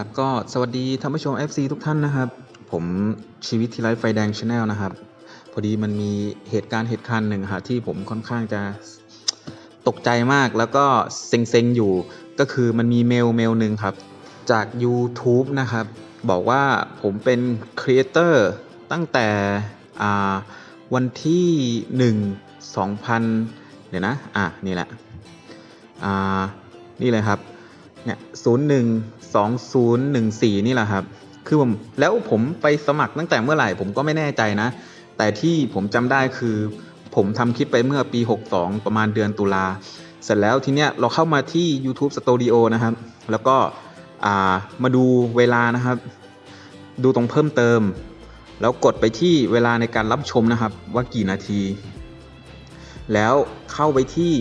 ครับก็สวัสดีท่านผู้ชม FC ทุกท่านนะครับ ผมชีวิตที่ไร้ไฟแดงชาแนลนะครับ พอดีมันมีเหตุการณ์เหตุการณ์หนึ่งครับที่ผมค่อนข้างจะตกใจมากแล้วก็เซ็งๆอยู่ก็คือมันมีเมลเมลหนึ่งครับ จาก YouTube นะครับ บอกว่าผมเป็นครีเอเตอร์ตั้งแต่วันที่ 1 2000 เดี๋ยวนะ อะ นี่แหละ อ่า นี่เลยครับ เนี่ยศูนย์หนึ่งสองศูนย์หนึ่งสี่นี่แหละครับ คือผมแล้วผมไปสมัครตั้งแต่เมื่อไหร่ผมก็ไม่แน่ใจนะ แต่ที่ผมจำได้คือ ผมทำคลิปไปเมื่อปี 62 ประมาณเดือนตุลา เสร็จแล้วทีเนี้ยเราเข้ามาที่ YouTube Studio นะครับ แล้วก็มาดูเวลานะครับ ดูตรงเพิ่มเติม แล้วกดไปที่เวลาในการรับชมนะครับ ว่ากี่นาที แล้วเข้าไปที่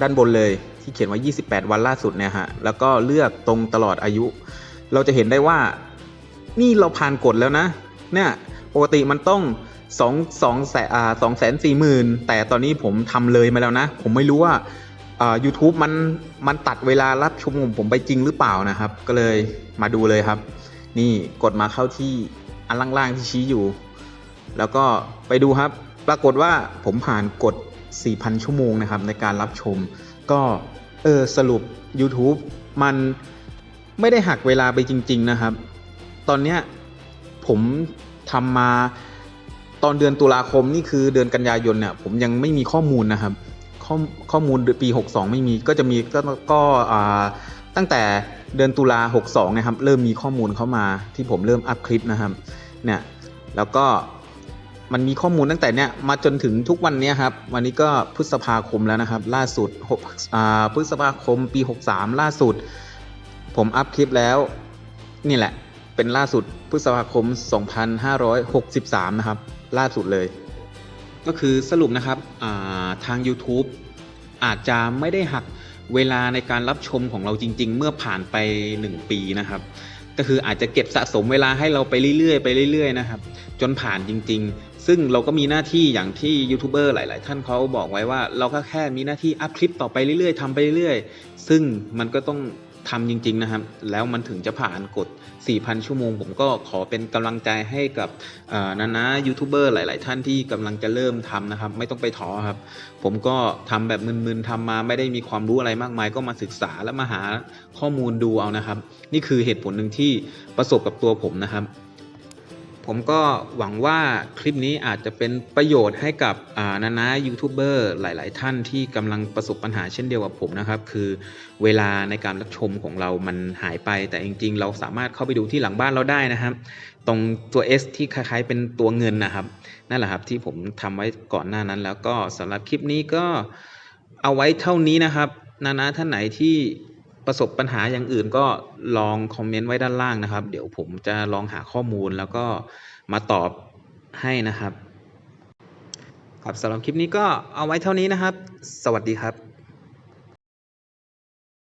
ด้านบนเลย ที่เขียนว่า28 วันล่าสุดเนี่ยฮะแล้วก็เลือกตรงตลอดอายุ เราจะเห็นได้ว่านี่เราผ่านกฎแล้วนะเนี่ยปกติมันต้อง2 2แสนอ่า2แสนสี่หมื่นแต่ตอนนี้ผมทำเลยมาแล้วนะ ผมไม่รู้ว่าอ่า YouTube มันมันตัดเวลารับชมของผมไปจริงหรือเปล่านะครับ ก็เลยมาดูเลยครับ นี่กดมาเข้าที่อันล่างๆที่ชี้อยู่ แล้วก็ไปดูครับ ปรากฏว่าผมผ่านกฎ4,000 ชั่วโมงนะครับในการรับชม ก็เออสรุป YouTube มันไม่ได้หักเวลาไปจริง ๆ นะครับ ตอนเนี้ยผมทำมาตอนเดือนตุลาคมนี่คือเดือนกันยายนเนี่ยผมยังไม่มีข้อมูลนะครับ ข้อข้อมูลปี 62 ไม่มีก็จะมีก็ก็ตั้งแต่เดือนตุลา62นะครับเริ่มมีข้อมูลเข้ามาที่ผมเริ่มอัพคลิปนะครับเนี่ยแล้วก็ มันมีข้อมูลตั้งแต่เนี้ยมาจนถึงทุกวันนี้ครับ วันนี้ก็พฤษภาคมแล้วนะครับ ล่าสุด6อ่าพฤษภาคมปี 63 ล่าสุด ผมอัพคลิปแล้ว นี่แหละ เป็นล่าสุดพฤษภาคม 2563 นะครับ ล่าสุดเลย ก็คือสรุปนะครับอ่าทาง YouTube อาจจะไม่ได้หักเวลาในการรับชมของเราจริง ๆ เมื่อผ่านไป 1 ปีนะครับ ก็คืออาจจะเก็บสะสมเวลาให้เราไปเรื่อยๆไปเรื่อยๆนะครับ จนผ่านจริง ๆ ซึ่งเราก็มีหน้าที่อย่างที่ยูทูบเบอร์หลาย ๆ ท่านเขาบอกไว้ว่า เราก็แค่มีหน้าที่อัพคลิปต่อไปเรื่อย ๆทำไปเรื่อย ๆ ซึ่งมันก็ต้องทำจริง ๆ นะครับ แล้วมันถึงจะผ่านกฎ 4,000 ชั่วโมง ผมก็ขอเป็นกำลังใจให้กับเอ่อนานายูทูบเบอร์หลาย ๆ ท่านที่กำลังจะเริ่มทำนะครับ ไม่ต้องไปท้อครับ ผมก็ทำแบบมึน ๆทำมาไม่ได้มีความรู้อะไรมากมาย ก็มาศึกษาและมาหาข้อมูลดูเอานะครับ นี่คือเหตุผลหนึ่งที่ประสบกับตัวผมนะครับ ผมก็หวังว่าคลิปนี้อาจจะเป็นประโยชน์ให้กับอ่านานายูทูบเบอร์หลาย ๆ ท่านที่กำลังประสบปัญหาเช่นเดียวกับผมนะครับ คือเวลาในการรับชมของเรามันหายไป แต่จริง ๆ เราสามารถเข้าไปดูที่หลังบ้านเราได้นะครับ ตรงตัว S ที่คล้าย ๆ เป็นตัวเงินนะครับ นั่นแหละครับที่ผมทำไว้ก่อนหน้านั้น แล้วก็สำหรับคลิปนี้ก็เอาไว้เท่านี้นะครับ นานาท่านไหนที่ ประสบปัญหาอย่างอื่นก็ลองคอมเมนต์ไว้ด้านล่างนะครับ เดี๋ยวผมจะลองหาข้อมูลแล้วก็มาตอบให้นะครับ ครับสำหรับคลิปนี้ก็เอาไว้เท่านี้นะครับ สวัสดีครับ